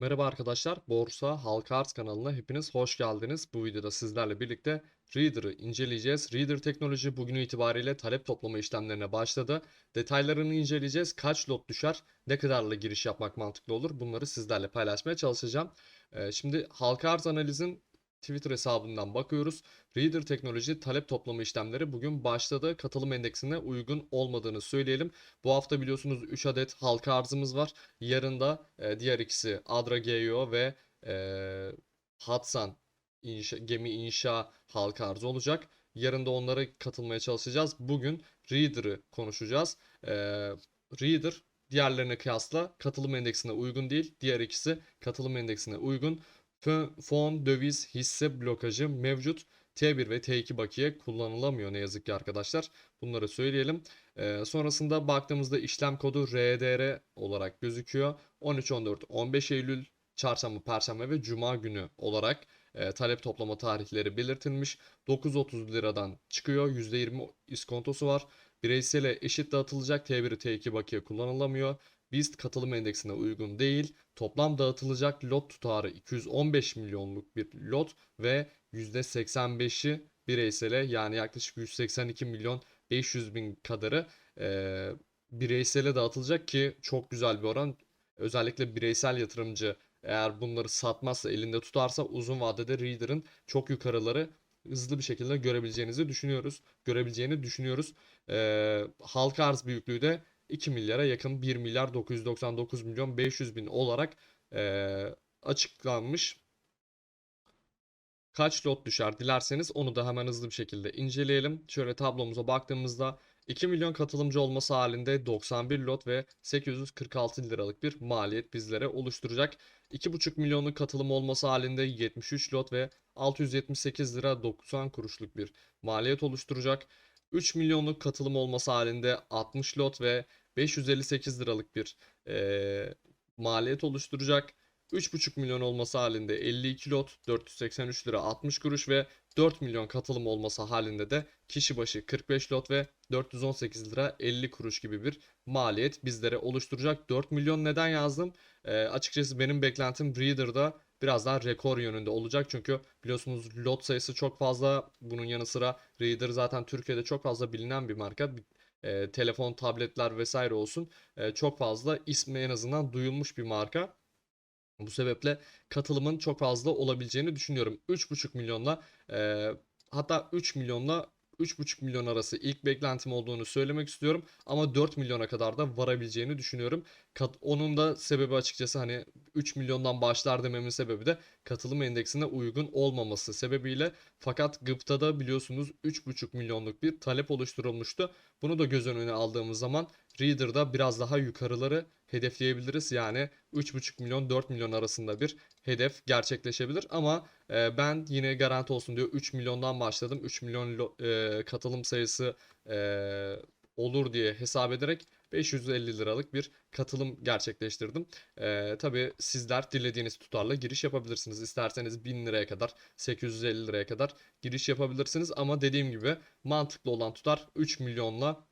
Merhaba arkadaşlar, Borsa Halka Arz kanalına hepiniz hoş geldiniz. Bu videoda sizlerle birlikte Reader'ı inceleyeceğiz. Reader teknoloji bugün itibariyle talep toplama işlemlerine başladı. Detaylarını inceleyeceğiz. Kaç lot düşer, ne kadarla giriş yapmak mantıklı olur bunları sizlerle paylaşmaya çalışacağım. Ee, şimdi Halka Arz analizin Twitter hesabından bakıyoruz. Reader teknoloji talep toplama işlemleri bugün başladı. Katılım endeksine uygun olmadığını söyleyelim. Bu hafta biliyorsunuz 3 adet halka arzımız var. Yarın da e, diğer ikisi Adra GEO ve e, Hatsan inşa, gemi inşa halka arzı olacak. Yarın da onlara katılmaya çalışacağız. Bugün Reader'ı konuşacağız. E, Reader diğerlerine kıyasla katılım endeksine uygun değil. Diğer ikisi katılım endeksine uygun. Fon, döviz, hisse blokajı mevcut. T1 ve T2 bakiye kullanılamıyor ne yazık ki arkadaşlar. Bunları söyleyelim. Ee, sonrasında baktığımızda işlem kodu RDR olarak gözüküyor. 13, 14, 15 Eylül, çarşamba, perşembe ve cuma günü olarak e, talep toplama tarihleri belirtilmiş. 9.30 liradan çıkıyor. %20 iskontosu var. Bireysele eşit dağıtılacak T1 T2 bakiye kullanılamıyor. BIST katılım endeksine uygun değil. Toplam dağıtılacak lot tutarı 215 milyonluk bir lot ve %85'i bireysele yani yaklaşık 182 milyon 500 bin kadarı e, bireysele dağıtılacak ki çok güzel bir oran. Özellikle bireysel yatırımcı eğer bunları satmazsa elinde tutarsa uzun vadede Reader'ın çok yukarıları hızlı bir şekilde görebileceğinizi düşünüyoruz. Görebileceğini düşünüyoruz. E, halka arz büyüklüğü de 2 milyara yakın 1 milyar 999 milyon 500 bin olarak e, açıklanmış. Kaç lot düşer dilerseniz onu da hemen hızlı bir şekilde inceleyelim. Şöyle tablomuza baktığımızda 2 milyon katılımcı olması halinde 91 lot ve 846 liralık bir maliyet bizlere oluşturacak. 2,5 milyonluk katılım olması halinde 73 lot ve 678 lira 90 kuruşluk bir maliyet oluşturacak. 3 milyonluk katılım olması halinde 60 lot ve 558 liralık bir e, maliyet oluşturacak. 3,5 milyon olması halinde 52 lot 483 lira 60 kuruş ve 4 milyon katılım olması halinde de kişi başı 45 lot ve 418 lira 50 kuruş gibi bir maliyet bizlere oluşturacak. 4 milyon neden yazdım? E, açıkçası benim beklentim Breeder'da biraz daha rekor yönünde olacak. Çünkü biliyorsunuz lot sayısı çok fazla. Bunun yanı sıra Reader zaten Türkiye'de çok fazla bilinen bir marka. E, telefon, tabletler vesaire olsun. E, çok fazla ismi en azından duyulmuş bir marka. Bu sebeple katılımın çok fazla olabileceğini düşünüyorum. 3,5 milyonla e, hatta 3 milyonla 3,5 milyon arası ilk beklentim olduğunu söylemek istiyorum. Ama 4 milyona kadar da varabileceğini düşünüyorum. Kat, onun da sebebi açıkçası hani 3 milyondan başlar dememin sebebi de katılım endeksine uygun olmaması sebebiyle. Fakat GıPTA'da biliyorsunuz 3,5 milyonluk bir talep oluşturulmuştu. Bunu da göz önüne aldığımız zaman Reader'da biraz daha yukarıları hedefleyebiliriz. Yani 3,5 milyon 4 milyon arasında bir hedef gerçekleşebilir. Ama e, ben yine garanti olsun diyor 3 milyondan başladım. 3 milyon e, katılım sayısı e, olur diye hesap ederek 550 liralık bir katılım gerçekleştirdim. Ee, tabii sizler dilediğiniz tutarla giriş yapabilirsiniz. İsterseniz 1000 liraya kadar 850 liraya kadar giriş yapabilirsiniz. Ama dediğim gibi mantıklı olan tutar 3 milyonla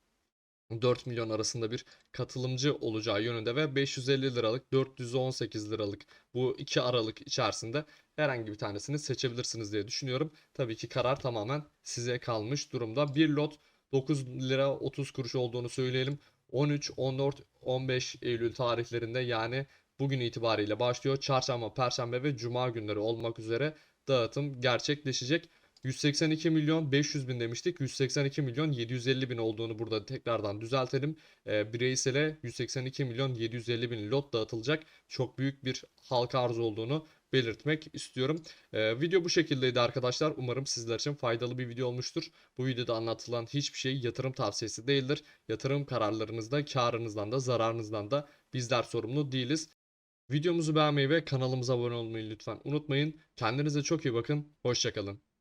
4 milyon arasında bir katılımcı olacağı yönünde ve 550 liralık 418 liralık bu iki aralık içerisinde herhangi bir tanesini seçebilirsiniz diye düşünüyorum. Tabii ki karar tamamen size kalmış durumda. Bir lot 9 lira 30 kuruş olduğunu söyleyelim. 13, 14, 15 Eylül tarihlerinde yani bugün itibariyle başlıyor. Çarşamba, Perşembe ve Cuma günleri olmak üzere dağıtım gerçekleşecek. 182 milyon 500 bin demiştik. 182 milyon 750 bin olduğunu burada tekrardan düzeltelim. E, bireysele 182 milyon 750 bin lot dağıtılacak. Çok büyük bir halka arz olduğunu belirtmek istiyorum. E, video bu şekildeydi arkadaşlar. Umarım sizler için faydalı bir video olmuştur. Bu videoda anlatılan hiçbir şey yatırım tavsiyesi değildir. Yatırım kararlarınızda karınızdan da zararınızdan da bizler sorumlu değiliz. Videomuzu beğenmeyi ve kanalımıza abone olmayı lütfen unutmayın. Kendinize çok iyi bakın. Hoşçakalın.